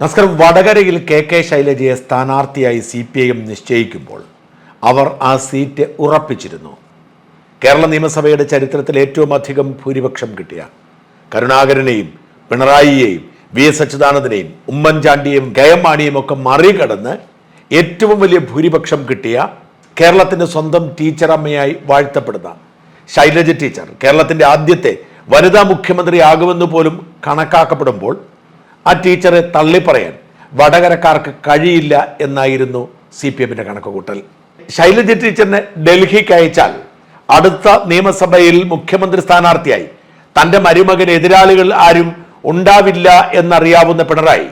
നമസ്കാരം വടകരയിൽ K K ശൈലജയെ സ്ഥാനാർത്ഥിയായി സി പി ഐ എം നിശ്ചയിക്കുമ്പോൾ അവർ ആ സീറ്റ് ഉറപ്പിച്ചിരുന്നു. കേരള നിയമസഭയുടെ ചരിത്രത്തിൽ ഏറ്റവും അധികം ഭൂരിപക്ഷം കിട്ടിയ കരുണാകരനെയും പിണറായിയെയും വി എസ് അച്യുതാനന്ദനെയും ഉമ്മൻചാണ്ടിയെയും കെ എം മാണിയും ഒക്കെ മറികടന്ന് ഏറ്റവും വലിയ ഭൂരിപക്ഷം കിട്ടിയ കേരളത്തിന്റെ സ്വന്തം ടീച്ചറമ്മയായി വാഴ്ത്തപ്പെടുന്ന ശൈലജ ടീച്ചർ കേരളത്തിന്റെ ആദ്യത്തെ വനിതാ മുഖ്യമന്ത്രിയാകുമെന്ന് പോലും കണക്കാക്കപ്പെടുമ്പോൾ ആ ടീച്ചറെ തള്ളിപ്പറയാൻ വടകരക്കാർക്ക് കഴിയില്ല എന്നായിരുന്നു സി പി എമ്മിന്റെ കണക്കുകൂട്ടൽ. ശൈലജ ടീച്ചറിനെ ഡൽഹിക്ക് അയച്ചാൽ അടുത്ത നിയമസഭയിൽ മുഖ്യമന്ത്രി സ്ഥാനാർത്ഥിയായി തന്റെ മരുമകന് എതിരാളികൾ ആരും ഉണ്ടാവില്ല എന്നറിയാവുന്ന പിണറായി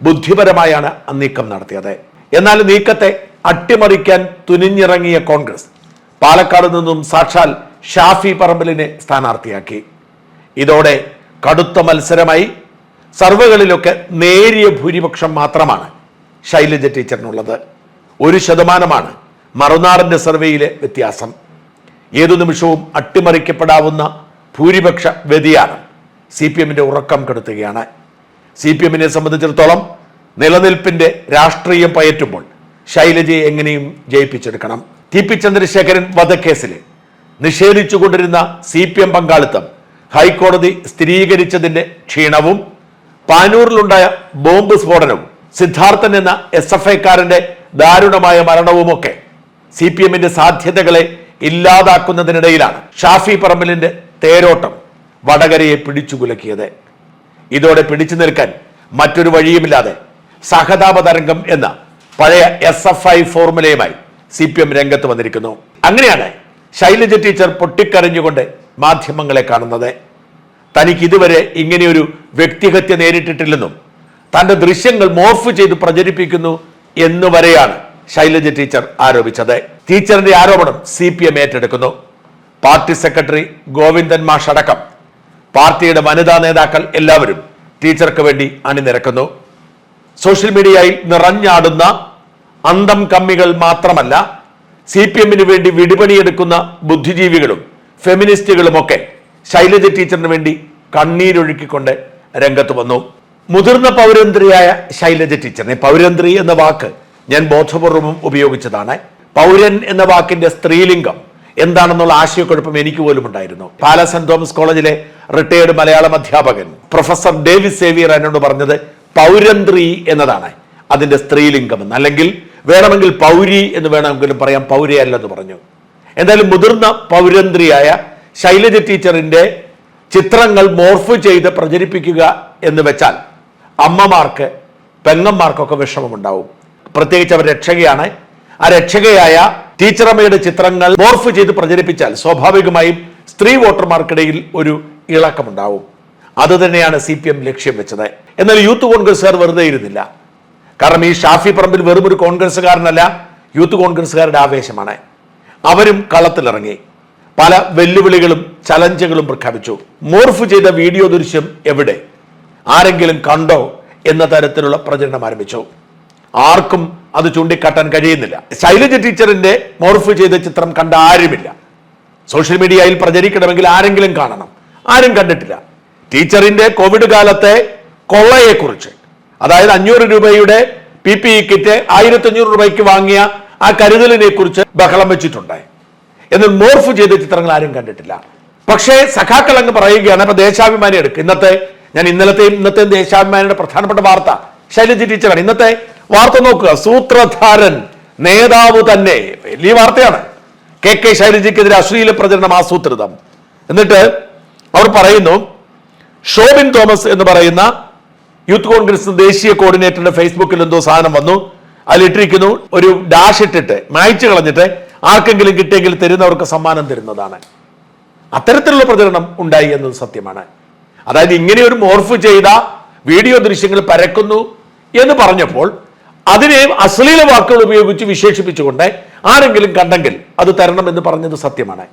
ബുദ്ധിപരമായാണ് നീക്കം നടത്തിയത്. എന്നാൽ നീക്കത്തെ അട്ടിമറിക്കാൻ തുനിഞ്ഞിറങ്ങിയ കോൺഗ്രസ് പാലക്കാട് നിന്നും സാക്ഷാൽ ഷാഫി പറമ്പലിനെ സ്ഥാനാർത്ഥിയാക്കി. ഇതോടെ കടുത്ത മത്സരമായി സർവകളിലൊക്കെ നേരിയ ഭൂരിപക്ഷം മാത്രമാണ് ശൈലജ ടീച്ചറിനുള്ളത്. ഒരു ശതമാനമാണ്. മറുനാടിന്റെ സർവേയിലെ വ്യത്യാസം. ഏതു നിമിഷവും അട്ടിമറിക്കപ്പെടാവുന്ന ഭൂരിപക്ഷ വ്യതിയാനം സി പി എമ്മിന്റെ ഉറക്കം കെടുത്തുകയാണ്. സി പി എമ്മിനെ സംബന്ധിച്ചിടത്തോളം നിലനിൽപ്പിന്റെ രാഷ്ട്രീയം പയറ്റുമ്പോൾ ശൈലജയെ എങ്ങനെയും ജയിപ്പിച്ചെടുക്കണം. ടി പി ചന്ദ്രശേഖരൻ വധക്കേസിൽ നിഷേധിച്ചുകൊണ്ടിരുന്ന സി പി എം പങ്കാളിത്തം ഹൈക്കോടതി സ്ഥിരീകരിച്ചതിന്റെ ക്ഷീണവും പാനൂരിലുണ്ടായ ബോംബ് സ്ഫോടനവും സിദ്ധാർത്ഥൻ എന്ന എസ് എഫ് ഐക്കാരന്റെ ദാരുണമായ മരണവുമൊക്കെ സി പി എമ്മിന്റെ സാധ്യതകളെ ഇല്ലാതാക്കുന്നതിനിടയിലാണ് ഷാഫി പറമ്പലിന്റെ തേരോട്ടം വടകരയെ പിടിച്ചുകുലക്കിയത് ഇതോടെ പിടിച്ചു നിൽക്കാൻ മറ്റൊരു വഴിയുമില്ലാതെ സഹതാപ തരംഗം എന്ന പഴയ എസ് എഫ് ഐ ഫോർമുലയുമായി സി പി എം രംഗത്ത് വന്നിരിക്കുന്നു. അങ്ങനെയാണ് ശൈലജ ടീച്ചർ പൊട്ടിക്കരഞ്ഞുകൊണ്ട് മാധ്യമങ്ങളെ കാണുന്നത്. തനിക്ക് ഇതുവരെ ഇങ്ങനെയൊരു വ്യക്തിഹത്യ നേരിട്ടിട്ടില്ലെന്നും തന്റെ ദൃശ്യങ്ങൾ മോർഫ് ചെയ്ത് പ്രചരിപ്പിക്കുന്നു എന്ന് വരെയാണ് ശൈലജ ടീച്ചർ ആരോപിച്ചത്. ടീച്ചറിന്റെ ആരോപണം സി പി എം ഏറ്റെടുക്കുന്നു. പാർട്ടി സെക്രട്ടറി ഗോവിന്ദൻ മാഷ് അടക്കം പാർട്ടിയുടെ വനിതാ നേതാക്കൾ എല്ലാവരും ടീച്ചർക്ക് വേണ്ടി അണിനിരക്കുന്നു. സോഷ്യൽ മീഡിയയിൽ നിറഞ്ഞാടുന്ന അന്തം കമ്മികൾ മാത്രമല്ല സി പി എമ്മിന് വേണ്ടി വിടിപണിയെടുക്കുന്ന ബുദ്ധിജീവികളും ഫെമിനിസ്റ്റുകളുമൊക്കെ ശൈലജ ടീച്ചറിന് വേണ്ടി കണ്ണീരൊഴുക്കിക്കൊണ്ട് രംഗത്ത് വന്നു. മുതിർന്ന പൗരന്ത്രിയായ ശൈലജ ടീച്ചറിനെ പൗരന്ത്രി എന്ന വാക്ക് ഞാൻ ബോധപൂർവം ഉപയോഗിച്ചതാണ്. പൗരൻ എന്ന വാക്കിന്റെ സ്ത്രീലിംഗം എന്താണെന്നുള്ള ആശയക്കുഴപ്പം എനിക്ക് പോലും ഉണ്ടായിരുന്നു. പാല സെന്റ് തോമസ് കോളേജിലെ റിട്ടയേർഡ് മലയാളം അധ്യാപകൻ പ്രൊഫസർ ഡേവിസ് സേവിയർ എന്നോട് പറഞ്ഞത് പൗരന്ത്രി എന്നതാണ്. അതിന്റെ സ്ത്രീലിംഗം എന്ന്. അല്ലെങ്കിൽ വേണമെങ്കിൽ പൗരി എന്ന് വേണമെങ്കിലും പറയാം പൗരയല്ലെന്ന് പറഞ്ഞു. എന്തായാലും മുതിർന്ന പൗരന്ത്രിയായ ശൈലജ ടീച്ചറിന്റെ ചിത്രങ്ങൾ മോർഫ് ചെയ്ത് പ്രചരിപ്പിക്കുക എന്ന് വെച്ചാൽ അമ്മമാർക്ക് പെങ്ങന്മാർക്കൊക്കെ വിഷമമുണ്ടാവും. പ്രത്യേകിച്ച് അവർ രക്ഷകയാണ്. ആ രക്ഷകയായ ടീച്ചറമ്മയുടെ ചിത്രങ്ങൾ മോർഫ് ചെയ്ത് പ്രചരിപ്പിച്ചാൽ സ്വാഭാവികമായും സ്ത്രീ വോട്ടർമാർക്കിടയിൽ ഒരു ഇളക്കമുണ്ടാവും. അത് തന്നെയാണ് സി പി എം ലക്ഷ്യം വെച്ചത്. എന്നാൽ യൂത്ത് കോൺഗ്രസ്സുകാർ വെറുതെ ഇരുന്നില്ല. കാരണം ഈ ഷാഫി പറമ്പിൽ വെറും ഒരു കോൺഗ്രസ്സുകാരനല്ല യൂത്ത് കോൺഗ്രസ്സുകാരുടെ ആവേശമാണ്. അവരും കളത്തിലിറങ്ങി. പല വെല്ലുവിളികളും ചലഞ്ചുകളും പ്രഖ്യാപിച്ചു. മോർഫ് ചെയ്ത വീഡിയോ ദൃശ്യം എവിടെ? ആരെങ്കിലും കണ്ടോ എന്ന തരത്തിലുള്ള പ്രചരണം ആരംഭിച്ചു. ആർക്കും അത് ചൂണ്ടിക്കാട്ടാൻ കഴിയുന്നില്ല. ശൈലജ ടീച്ചറിന്റെ മോർഫ് ചെയ്ത ചിത്രം കണ്ട ആരുമില്ല. സോഷ്യൽ മീഡിയയിൽ പ്രചരിക്കണമെങ്കിൽ ആരെങ്കിലും കാണണം. ആരും കണ്ടിട്ടില്ല. ടീച്ചറിന്റെ കോവിഡ് കാലത്തെ കൊള്ളയെക്കുറിച്ച്. അതായത് അഞ്ഞൂറ് രൂപയുടെ പി പി ഇ കിറ്റ് ആയിരത്തി അഞ്ഞൂറ് രൂപയ്ക്ക് വാങ്ങിയ ആ കരുതലിനെ കുറിച്ച് ബഹളം വെച്ചിട്ടുണ്ട്. എന്നാൽ മോർഫ് ചെയ്ത ചിത്രങ്ങൾ ആരും കണ്ടിട്ടില്ല. പക്ഷേ സഖാക്കൾ അങ്ങ് പറയുകയാണ് അപ്പൊ ദേശാഭിമാനി എടുക്കുക ഇന്നത്തെ ഞാൻ ഇന്നലത്തെയും ഇന്നത്തെയും ദേശാഭിമാനിയുടെ പ്രധാനപ്പെട്ട വാർത്ത. ശൈലജി ടീച്ചറാണ്. ഇന്നത്തെ വാർത്ത നോക്കുക. സൂത്രധാരൻ നേതാവ് തന്നെ. വലിയ വാർത്തയാണ്. കെ കെ ശൈലജിക്കെതിരെ അശ്ലീല പ്രചരണം ആസൂത്രിതം. എന്നിട്ട് അവർ പറയുന്നു ഷോബിൻ തോമസ് എന്ന് പറയുന്ന യൂത്ത് കോൺഗ്രസ് ദേശീയ കോർഡിനേറ്ററിന്റെ ഫേസ്ബുക്കിൽ എന്തോ സാധനം വന്നു. അതിലിട്ടിരിക്കുന്നു ഒരു ഡാഷ് ഇട്ടിട്ട് മായ്ച്ചു കളഞ്ഞിട്ട് ആർക്കെങ്കിലും കിട്ടിയെങ്കിൽ തരുന്നവർക്ക് സമ്മാനം തരുന്നതാണ്. അത്തരത്തിലുള്ള പ്രചരണം ഉണ്ടായി എന്നത് സത്യമാണ്. അതായത് ഇങ്ങനെ ഒരു മോർഫ് ചെയ്ത വീഡിയോ ദൃശ്യങ്ങൾ പരക്കുന്നു എന്ന് പറഞ്ഞപ്പോൾ അതിനെ അശ്ലീല വാക്കുകൾ ഉപയോഗിച്ച് വിശേഷിപ്പിച്ചുകൊണ്ട് ആരെങ്കിലും കണ്ടെങ്കിൽ അത് തരണം എന്ന് പറഞ്ഞത് സത്യമാണ്.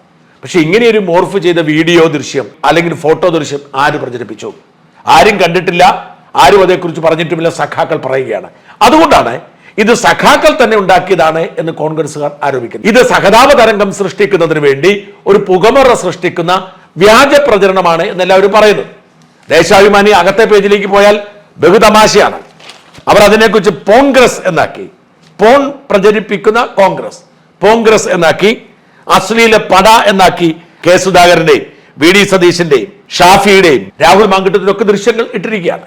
പക്ഷെ ഇങ്ങനെ ഒരു മോർഫ് ചെയ്ത വീഡിയോ ദൃശ്യം അല്ലെങ്കിൽ ഫോട്ടോ ദൃശ്യം ആര് പ്രചരിപ്പിച്ചു? ആരും കണ്ടിട്ടില്ല ആരും അതേക്കുറിച്ച് പറഞ്ഞിട്ടുമില്ല സഖാക്കൾ പറയുകയാണ്. അതുകൊണ്ടാണ് ഇത് സഖാക്കൾ തന്നെ ഉണ്ടാക്കിയതാണ് എന്ന് കോൺഗ്രസുകാർ ആരോപിക്കുന്നു. ഇത് സഹതാപ തരംഗം സൃഷ്ടിക്കുന്നതിന് വേണ്ടി ഒരു പുകമറ സൃഷ്ടിക്കുന്ന വ്യാജ പ്രചരണമാണ് എന്നെല്ലാവരും പറയുന്നു ദേശാഭിമാനി അകത്തെ പേജിലേക്ക് പോയാൽ ബഹുതമാശയാണ് അവർ അതിനെക്കുറിച്ച് പോൺഗ്രസ് എന്നാക്കി. പോൺ പ്രചരിപ്പിക്കുന്ന കോൺഗ്രസ്. പോങ്ക്രസ് എന്നാക്കി. അശ്ലീല പട എന്നാക്കി കെ സുധാകരന്റെയും വി ഡി സതീശന്റെയും ഷാഫിയുടെയും രാഹുൽ ഒക്കെ ദൃശ്യങ്ങൾ ഇട്ടിരിക്കുകയാണ്.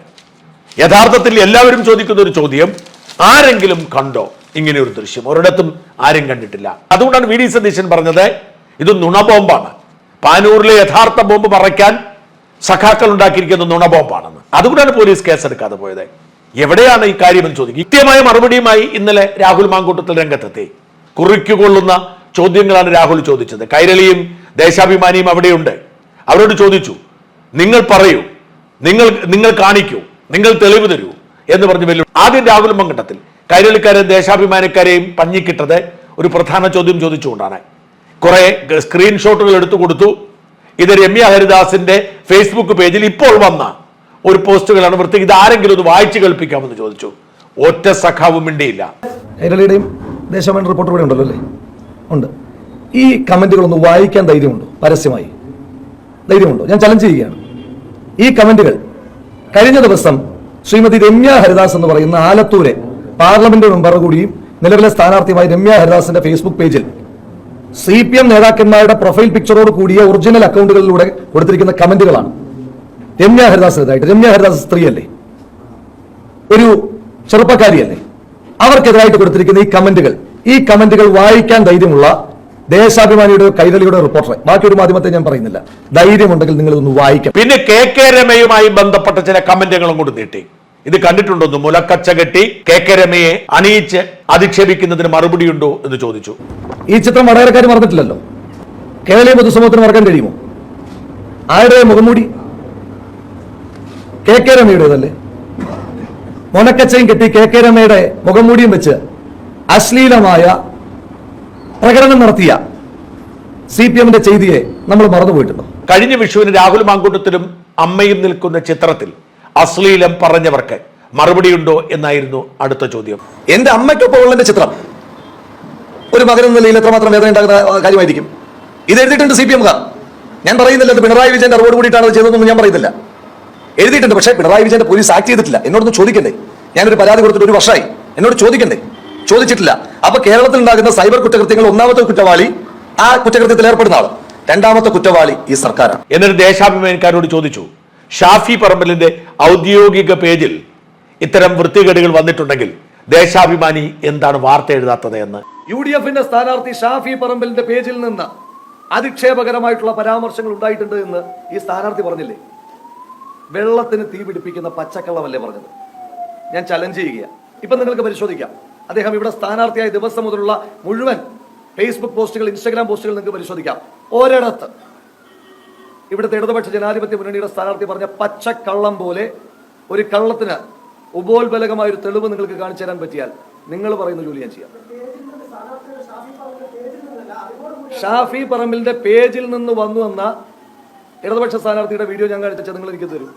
യഥാർത്ഥത്തിൽ എല്ലാവരും ചോദിക്കുന്ന ഒരു ചോദ്യം ആരെങ്കിലും കണ്ടോ ഇങ്ങനെ ഒരു ദൃശ്യം? ഒരിടത്തും ആരും കണ്ടിട്ടില്ല. അതുകൊണ്ടാണ് വി ഡി സതീശൻ പറഞ്ഞത് ഇത് നുണബോംബാണ്. പാനൂരിലെ യഥാർത്ഥ ബോംബ് മറയ്ക്കാൻ സഖാക്കൾ ഉണ്ടാക്കിയിരിക്കുന്ന നുണബോംബാണെന്ന്. അതുകൊണ്ടാണ് പോലീസ് കേസെടുക്കാതെ പോയത്. എവിടെയാണ് ഈ കാര്യമെന്ന് ചോദിക്കും. കൃത്യമായ മറുപടിയുമായി ഇന്നലെ രാഹുൽ മാങ്കൂട്ടത്തിൽ രംഗത്തെത്തി. കുറിക്കുകൊള്ളുന്ന ചോദ്യങ്ങളാണ് രാഹുൽ ചോദിച്ചത്. കൈരളിയും ദേശാഭിമാനിയും അവിടെയുണ്ട്. അവരോട് ചോദിച്ചു നിങ്ങൾ പറയൂ നിങ്ങൾ നിങ്ങൾ കാണിക്കൂ നിങ്ങൾ തെളിവ് തരൂ എന്ന് പറഞ്ഞ് വെല്ലു ആദ്യം രാഹുൽ മങ്കട്ടത്തിൽ കൈരളിക്കാരെ ദേശാഭിമാനിക്കാരെയും പഞ്ഞിക്കിട്ടത് ഒരു പ്രധാന ചോദ്യം ചോദിച്ചുകൊണ്ടാണ്. കുറെ സ്ക്രീൻഷോട്ടുകൾ എടുത്തു കൊടുത്തു. ഇത് രമ്യ ഹരിദാസിന്റെ ഫേസ്ബുക്ക് പേജിൽ ഇപ്പോൾ വന്ന ഒരു പോസ്റ്റുകളാണ്. വൃത്തി ഇത് ആരെങ്കിലും ഒന്ന് വായിച്ചു കേൾപ്പിക്കാമെന്ന് ചോദിച്ചു. ഒറ്റ സഖാവും മിണ്ടിയില്ല. കൈരളിയുടെയും ദേശാഭിമാനി റിപ്പോർട്ടർ ഇവിടെ ഉണ്ടല്ലോ അല്ലേ? ഉണ്ട്. ഈ കമന്റുകളൊന്ന് വായിക്കാൻ ധൈര്യമുണ്ടോ? പരസ്യമായി. ധൈര്യമുണ്ടോ? ഞാൻ ചലഞ്ച് ചെയ്യുകയാണ്. ഈ കമന്റുകൾ കഴിഞ്ഞ ദിവസം ശ്രീമതി രമ്യ ഹരിദാസ് എന്ന് പറയുന്ന ആലത്തൂരെ പാർലമെന്റ് മെമ്പർ കൂടിയും നിലവിലെ സ്ഥാനാർത്ഥിയുമായ രമ്യ ഹരിദാസിന്റെ ഫേസ്ബുക്ക് പേജിൽ സി പി എം നേതാക്കന്മാരുടെ പ്രൊഫൈൽ പിക്ചറോട് കൂടിയ ഒറിജിനൽ അക്കൗണ്ടുകളിലൂടെ കൊടുത്തിരിക്കുന്ന കമന്റുകളാണ്. രമ്യ ഹരിദാസിനെതിരായിട്ട് രമ്യ ഹരിദാസ് സ്ത്രീയല്ലേ? ഒരു ചെറുപ്പക്കാരിയല്ലേ? അവർക്കെതിരായിട്ട് കൊടുത്തിരിക്കുന്ന ഈ കമന്റുകൾ. ഈ കമന്റുകൾ വായിക്കാൻ ധൈര്യമുള്ള ദേശാഭിമാനിയുടെ കൈരളിയുടെ റിപ്പോർട്ടർ ബാക്കി ഒരു മാധ്യമത്തെ ഞാൻ പറയുന്നില്ല. ധൈര്യമുണ്ടെങ്കിൽ നിങ്ങൾ ഒന്ന് വായിക്കാം പിന്നെ കെ കെ രമയുമായി ബന്ധപ്പെട്ട ചില കമന്റുകളും കൂടി നീട്ടി. ഇത് കണ്ടിട്ടുണ്ടോന്ന് മുലക്കച്ച കെട്ടി കെ കെ രമയെ അണിയിച്ച് അധിക്ഷേപിക്കുന്നതിന് മറുപടിയുണ്ടോ എന്ന് ചോദിച്ചു. ഈ ചിത്രം വടകരക്കാർ മറന്നിട്ടില്ലല്ലോ. കേരളീയ പൊതുസമൂഹത്തിന് മറക്കാൻ കഴിയുമോ? ആരുടെ മുഖംമൂടി കെ കെ രമയുടേതല്ലേ? മുനക്കച്ചയും കെട്ടി കെ കെ രമയുടെ മുഖംമൂടിയും വെച്ച് അശ്ലീലമായ പ്രകടനം നടത്തിയ സി പി എമ്മിന്റെ ചെയ്തിയെ നമ്മൾ മറന്നുപോയിട്ടുണ്ട്? കഴിഞ്ഞ വിഷുവിന് രാഹുൽ മാങ്കൂട്ടത്തിലും അമ്മയും നിൽക്കുന്ന ചിത്രത്തിൽ അശ്ലീലം പറഞ്ഞവർക്ക് മറുപടിയുണ്ടോ എന്നായിരുന്നു അടുത്ത ചോദ്യം. എന്റെ അമ്മയ്ക്കൊപ്പം ഉള്ള ചിത്രം ഒരു മകൻ എന്ന നിലയിൽ എത്രമാത്രം വേദന ഉണ്ടാകുന്ന കാര്യമായിരിക്കും. ഇത് എഴുതിയിട്ടുണ്ട് സി പി എംകാർ ഞാൻ പറയുന്നില്ല ഇത് പിണറായി വിജയന്റെ അറിവോട് കൂടിയിട്ടാണ് അത് ചെയ്തതെന്നൊന്നും ഞാൻ പറയുന്നില്ല. എഴുതിയിട്ടുണ്ട് പക്ഷേ പിണറായി വിജയന്റെ പോലീസ് ആക്ട് ചെയ്തിട്ടില്ല. എന്നോടൊന്ന് ചോദിക്കണ്ടേ? ഞാനൊരു പരാതി കൊടുത്തിട്ട് ഒരു വർഷമായി. എന്നോട് ചോദിക്കണ്ടേ? ചോദിച്ചിട്ടില്ല. അപ്പൊ കേരളത്തിൽ ഉണ്ടാകുന്ന സൈബർ കുറ്റകൃത്യങ്ങൾ ഒന്നാമത്തെ കുറ്റവാളി ആ കുറ്റകൃത്യത്തിൽ ഏർപ്പെടുന്ന ആൾ. രണ്ടാമത്തെ കുറ്റവാളി ഈ സർക്കാരാണ്. എന്നിട്ട് ദേശാഭിമാനിക്കാരോട് ചോദിച്ചു ഷാഫി പറമ്പലിന്റെ ഔദ്യോഗിക പേജിൽ ഇത്തരം വൃത്തികേടുകൾ വന്നിട്ടുണ്ടെങ്കിൽ ദേശാഭിമാനി എന്താണ് വാർത്ത എഴുതാത്തത് എന്ന്? യു ഡി എഫിന്റെ സ്ഥാനാർത്ഥി ഷാഫി പറമ്പലിന്റെ പേജിൽ നിന്ന് അധിക്ഷേപകരമായിട്ടുള്ള പരാമർശങ്ങൾ ഉണ്ടായിട്ടുണ്ട് എന്ന് ഈ സ്ഥാനാർത്ഥി പറഞ്ഞില്ലേ? വെള്ളത്തിന് തീപിടിപ്പിക്കുന്ന പച്ചക്കള്ളമല്ലേ പറഞ്ഞത്? ഞാൻ ചലഞ്ച് ചെയ്യുക ഇപ്പൊ നിങ്ങൾക്ക് പരിശോധിക്കാം. അദ്ദേഹം ഇവിടെ സ്ഥാനാർത്ഥിയായ ദിവസം മുതലുള്ള മുഴുവൻ ഫേസ്ബുക്ക് പോസ്റ്റുകൾ ഇൻസ്റ്റാഗ്രാം പോസ്റ്റുകൾ നിങ്ങൾക്ക് പരിശോധിക്കാം. ഒരിടത്ത് ഇവിടുത്തെ ഇടതുപക്ഷ ജനാധിപത്യ മുന്നണിയുടെ സ്ഥാനാർത്ഥി പറഞ്ഞ പച്ചക്കള്ളം പോലെ ഒരു കള്ളത്തിന് ഉപോത്ബലകമായ ഒരു തെളിവ് നിങ്ങൾക്ക് കാണിച്ചു തരാൻ പറ്റിയാൽ നിങ്ങൾ പറയുന്ന ജോലി ഞാൻ ചെയ്യാം. ഷാഫി പറമ്പിലിന്റെ പേജിൽ നിന്ന് വന്നു വന്ന ഇടതുപക്ഷ സ്ഥാനാർത്ഥിയുടെ വീഡിയോ ഞാൻ കാണിച്ചാൽ നിങ്ങൾ എനിക്ക് തരും.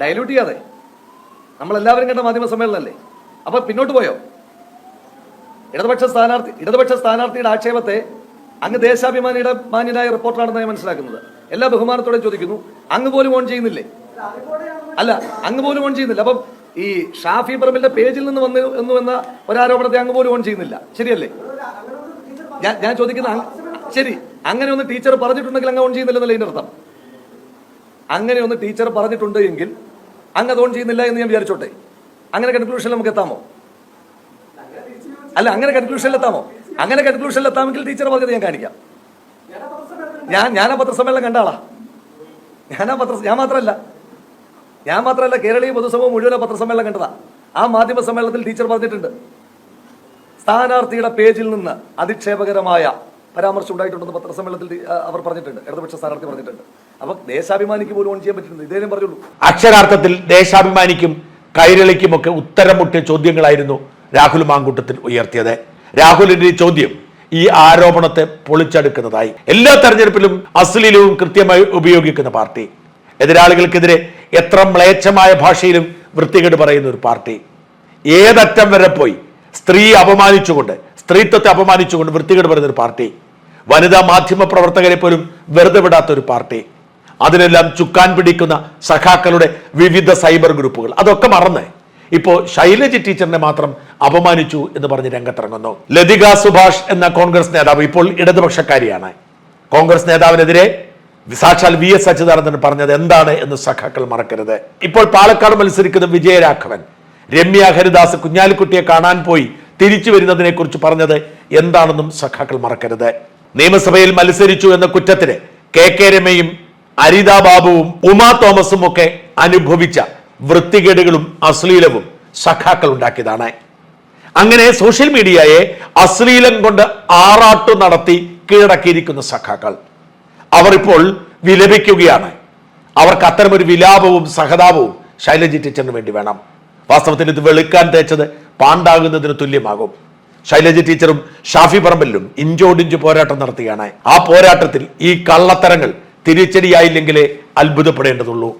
ഡയലൂട്ട് ചെയ്യാതെ. നമ്മൾ എല്ലാവരും കണ്ട മാധ്യമ സമ്മേളനമല്ലേ? അപ്പൊ പിന്നോട്ട് പോയോ? ഇടതുപക്ഷ സ്ഥാനാർത്ഥി ഇടതുപക്ഷ സ്ഥാനാർത്ഥിയുടെ ആക്ഷേപത്തെ അങ്ങ് ദേശാഭിമാനിയുടെ മാന്യനായ റിപ്പോർട്ടറാണെന്ന് ഞാൻ മനസ്സിലാക്കുന്നത്. എല്ലാ ബഹുമാനത്തോടെ ചോദിക്കുന്നു. അങ്ങ് പോലും ഓൺ ചെയ്യുന്നില്ലേ? അല്ല അങ്ങ് പോലും ഓൺ ചെയ്യുന്നില്ല. അപ്പം ഈ ഷാഫി പറമ്പിന്റെ പേജിൽ നിന്ന് വന്നു എന്നു എന്ന ഒരാരോപണത്തെ അങ്ങ് പോലും ഓൺ ചെയ്യുന്നില്ല. ശരിയല്ലേ? ഞാൻ ഞാൻ ചോദിക്കുന്ന ശരി. അങ്ങനെ ഒന്ന് ടീച്ചർ പറഞ്ഞിട്ടുണ്ടെങ്കിൽ അങ്ങ് ഓൺ ചെയ്യുന്നില്ലെന്നല്ലേ ഇതിന്റെ അർത്ഥം? അങ്ങനെ ഒന്ന് ടീച്ചർ പറഞ്ഞിട്ടുണ്ട് എങ്കിൽ അങ്ങ് അത് ഓൺ ചെയ്യുന്നില്ല എന്ന് ഞാൻ വിചാരിച്ചോട്ടെ. അങ്ങനെ കൺക്ലൂഷനിൽ നമുക്ക് എത്താമോ? അല്ല അങ്ങനെ കൺക്ലൂഷനിൽ എത്താമോ? അങ്ങനെ കൺക്ലൂഷനിൽ എത്താമെങ്കിൽ ടീച്ചർ പറഞ്ഞത് ഞാൻ കാണിക്കാം. ഞാൻ ഞാൻ ആ പത്രസമ്മേളനം കണ്ട ആളാ. ഞാൻ ആ പത്ര ഞാൻ മാത്രമല്ല. ഞാൻ മാത്രമല്ല കേരളീയ പൊതുസമൂഹം മുഴുവൻ പത്രസമ്മേളനം കണ്ടതാ. ആ മാധ്യമ സമ്മേളനത്തിൽ ടീച്ചർ പറഞ്ഞിട്ടുണ്ട്. സ്ഥാനാർത്ഥിയുടെ പേജിൽ നിന്ന് അധിക്ഷേപകരമായ പരാമർശം ഉണ്ടായിട്ടുണ്ടെന്ന് പത്രസമ്മേളനത്തിൽ അവർ പറഞ്ഞിട്ടുണ്ട്. ഇടതുപക്ഷ സ്ഥാനാർത്ഥി പറഞ്ഞിട്ടുണ്ട്. അപ്പൊ ദേശാഭിമാനിക്ക് പോലും ഓൺ ചെയ്യാൻ പറ്റുന്നത് ഇതേ ഞാൻ പറഞ്ഞുള്ളൂ. അക്ഷരാർത്ഥത്തിൽ ദേശാഭിമാനിക്കും കൈരളിക്കുമൊക്കെ ഉത്തരം മുട്ടിയ ചോദ്യങ്ങളായിരുന്നു രാഹുൽ മാങ്കൂട്ടത്തിൽ ഉയർത്തിയത്. രാഹുലിന്റെ ചോദ്യം ഈ ആരോപണത്തെ പൊളിച്ചെടുക്കുന്നതായി. എല്ലാ തെരഞ്ഞെടുപ്പിലും അശ്ലീലവും കൃത്യമായി ഉപയോഗിക്കുന്ന പാർട്ടി. എതിരാളികൾക്കെതിരെ എത്ര മ്ലേച്ഛമായ ഭാഷയിലും വൃത്തികേട് പറയുന്ന ഒരു പാർട്ടി. ഏതറ്റം വരെ പോയി സ്ത്രീ അപമാനിച്ചുകൊണ്ട് സ്ത്രീത്വത്തെ അപമാനിച്ചുകൊണ്ട് വൃത്തികേട് പറയുന്ന ഒരു പാർട്ടി. വനിതാ മാധ്യമ പ്രവർത്തകരെ പോലും വെറുതെ വിടാത്ത ഒരു പാർട്ടി. അതിനെല്ലാം ചുക്കാൻ പിടിക്കുന്ന സഖാക്കളുടെ വിവിധ സൈബർ ഗ്രൂപ്പുകൾ. അതൊക്കെ മറന്ന്. ഇപ്പോ ശൈലജ ടീച്ചറിനെ മാത്രം അപമാനിച്ചു എന്ന് പറഞ്ഞ് രംഗത്തിറങ്ങുന്നു. ലതിക സുഭാഷ് എന്ന കോൺഗ്രസ് നേതാവ് ഇപ്പോൾ ഇടതുപക്ഷക്കാരിയാണ്. കോൺഗ്രസ് നേതാവിനെതിരെ സാക്ഷാൽ വി എസ് അച്യുതാനന്ദൻ പറഞ്ഞത് എന്താണ് എന്ന് സഖാക്കൾ മറക്കരുത്. ഇപ്പോൾ പാലക്കാട് മത്സരിക്കുന്ന വിജയരാഘവൻ രമ്യ ഹരിദാസ് കുഞ്ഞാലിക്കുട്ടിയെ കാണാൻ പോയി തിരിച്ചു വരുന്നതിനെ കുറിച്ച് പറഞ്ഞത് എന്താണെന്നും സഖാക്കൾ മറക്കരുത്. നിയമസഭയിൽ മത്സരിച്ചു എന്ന കുറ്റത്തിന് കെ കെ രമയും അരിത ബാബുവും ഉമാ തോമസും ഒക്കെ അനുഭവിച്ച വൃത്തികേടുകളും അശ്ലീലവും സഖാക്കൾ ഉണ്ടാക്കിയതാണ്. അങ്ങനെ സോഷ്യൽ മീഡിയയെ അശ്ലീലം കൊണ്ട് ആറാട്ടു നടത്തി കീഴടക്കിയിരിക്കുന്ന സഖാക്കൾ അവർ ഇപ്പോൾ വിലപിക്കുകയാണ്. അവർക്ക് അത്തരമൊരു വിലാപവും സഹതാപവും ശൈലജി ടീച്ചറിന് വേണ്ടി വേണം. വാസ്തവത്തിൽ ഇത് വെളുക്കാൻ തേച്ചത് പാണ്ടാകുന്നതിന് തുല്യമാകും. ശൈലജ ടീച്ചറും ഷാഫി പറമ്പലിലും ഇഞ്ചോടിഞ്ച് പോരാട്ടം നടത്തുകയാണ്. ആ പോരാട്ടത്തിൽ ഈ കള്ളത്തരങ്ങൾ തിരിച്ചടിയായില്ലെങ്കിലേ അത്ഭുതപ്പെടേണ്ടതുള്ളൂ.